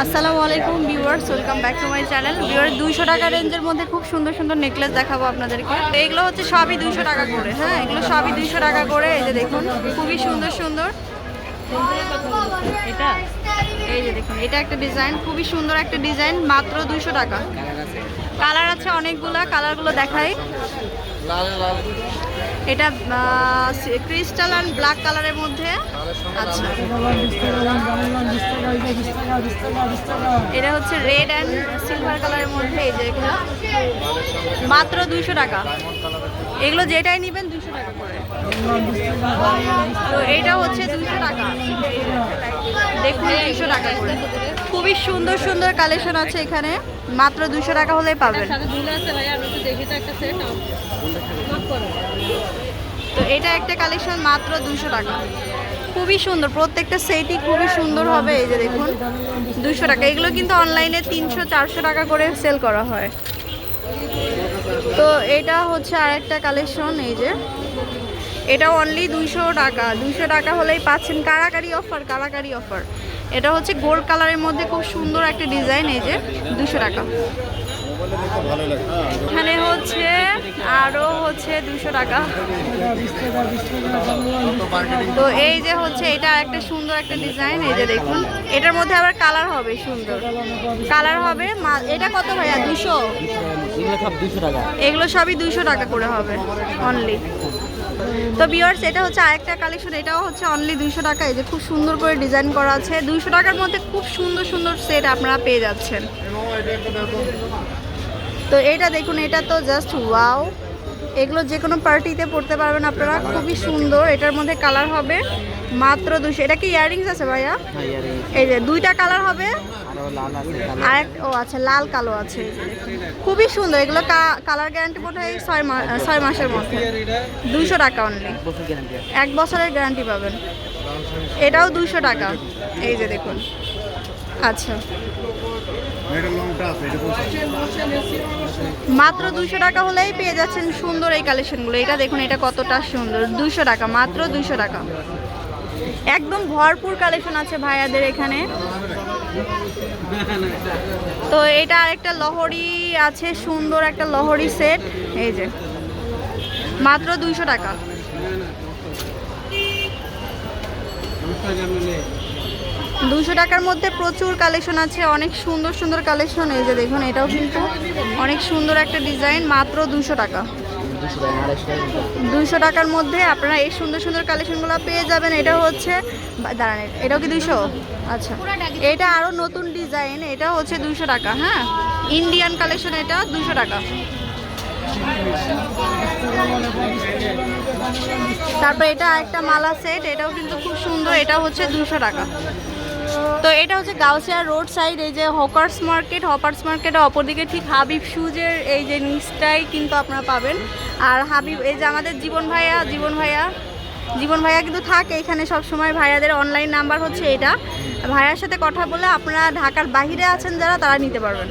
আসসালামু আলাইকুম viewers welcome back to my channel viewer দুইশো টাকা রেঞ্জের মধ্যে খুব সুন্দর সুন্দর নেকলেস দেখাবো আপনাদেরকে। এগুলো হচ্ছে সবই দুইশো টাকা করে হ্যাঁ? এগুলো সবই দুইশো টাকা করে, এই যে দেখুন, খুবই সুন্দর সুন্দর। এটা? এই যে দেখুন, এটা একটা ডিজাইন খুবই সুন্দর একটা ডিজাইন মাত্র দুইশো টাকা। কালার আছে অনেকগুলা কালারগুলো দেখাই। এটা ক্রিস্টাল অ্যান্ড ব্ল্যাক কালারের মধ্যে। আচ্ছা। এটা হচ্ছে রেড অ্যান্ড সিলভার কালারের মধ্যে, এই যে এগুলো। মাত্র দুইশো টাকা। এগুলো যেটাই নেবেন, দুইশো টাকা করে। তো এইটা হচ্ছে দুইশো টাকা। দেখুন, দুইশো টাকা। করে খুবই সুন্দর সুন্দর কালেকশন আছে এখানে। মাত্র দুশো টাকা হলেই পাবেন। এটা একটা কালেকশন মাত্র দুশো টাকা। খুবই সুন্দর প্রত্যেকটা সেটই খুবই সুন্দর হবে এই যে দেখুন দুশো টাকা। এগুলো কিন্তু অনলাইনে তিনশো চারশো টাকা করে সেল করা হয়। তো এটা হচ্ছে আরেকটা কালেকশন এই যে। এটা অনলি দুইশো টাকা। দুইশো টাকা হলেই পাচ্ছেন কারাকারি অফার কারাকারি অফার এটা হচ্ছে গোল্ড কালারের মধ্যে খুব সুন্দর একটা ডিজাইন এই যে দুশো টাকা। এখানে আরও হচ্ছে দুশো টাকা। তো এই যে হচ্ছে এটা একটা সুন্দর একটা ডিজাইন এই যে দেখুন। এটার মধ্যে আবার কালার হবে সুন্দর। কালার হবে এটা কত ভাইয়া? দুশো? এগুলো সবই দুশো টাকা করে হবে অনলি তো বিয়ার্স এটা হচ্ছে আরেকটা কালেকশন এটাও হচ্ছে অনলি দুইশো টাকা। এই যে খুব সুন্দর করে ডিজাইন করা আছে। দুইশো টাকার মধ্যে খুব সুন্দর সুন্দর সেট আপনারা পেয়ে যাচ্ছেন। তো এটা দেখুন এটা তো জাস্ট ওয়াও এগুলো যে কোনো পার্টিতে পড়তে পারবেন আপনারা। খুবই সুন্দর এটার মধ্যে কালার হবে মাত্র দুশো এটা কি ইয়াররিংস আছে ভাইয়া? হ্যাঁ এই যে দুইটা কালার হবে? আর ও আচ্ছা লাল কালো আছে। খুবই সুন্দর এগুলো কালার গ্যারান্টি বোধ হয় ছয় মাস ছয় মাসের মধ্যে। দুইশো টাকা অনলি এক বছরের গ্যারান্টি পাবেন। এটাও দুইশো টাকা। এই যে দেখুন। আচ্ছা। মাত্র দুইশো টাকা হলেই পেয়ে যাচ্ছেন সুন্দর এই কালেকশনগুলো। এটা দেখুন এটা কতটা সুন্দর। দুইশো টাকা মাত্র দুইশো টাকা। একদম ভরপুর কালেকশন আছে ভাইয়াদের এখানে। তো এটা আরেকটা লহরি আছে সুন্দর একটা লহরি সেট। এই যে মাত্র দুইশো টাকা। দুশো টাকার মধ্যে প্রচুর কালেকশন আছে, অনেক সুন্দর সুন্দর কালেকশন এই যে দেখুন, এটাও কিন্তু অনেক সুন্দর একটা ডিজাইন মাত্র দুশো টাকা। দুশো টাকার মধ্যে আপনারা এই সুন্দর সুন্দর কালেকশনগুলো পেয়ে যাবেন, এটা হচ্ছে দাঁড়ান, এটাও কি দুশো? আচ্ছা এটা আরও নতুন ডিজাইন এটা হচ্ছে দুশো টাকা হ্যাঁ? ইন্ডিয়ান কালেকশন এটা দুশো টাকা। তারপর এটা একটা মালা সেট এটাও কিন্তু খুব সুন্দর, এটা হচ্ছে দুশো টাকা। তো এটা হচ্ছে গাউসিয়া রোড সাইড এই যে হকার্স মার্কেট হকার্স মার্কেট অপরদিকে ঠিক হাবিব শুজের এই যে নিচটাই কিন্তু আপনারা পাবেন। আর হাবিব, এই যে আমাদের জীবন ভাইয়া জীবন ভাইয়া জীবন ভাইয়া কিন্তু থাকে এখানে সব সময় ভাইয়াদের অনলাইন নাম্বার হচ্ছে এটা। ভাইয়ার সাথে কথা বলে আপনারা ঢাকার বাহিরে আছেন যারা, তারা নিতে পারবেন।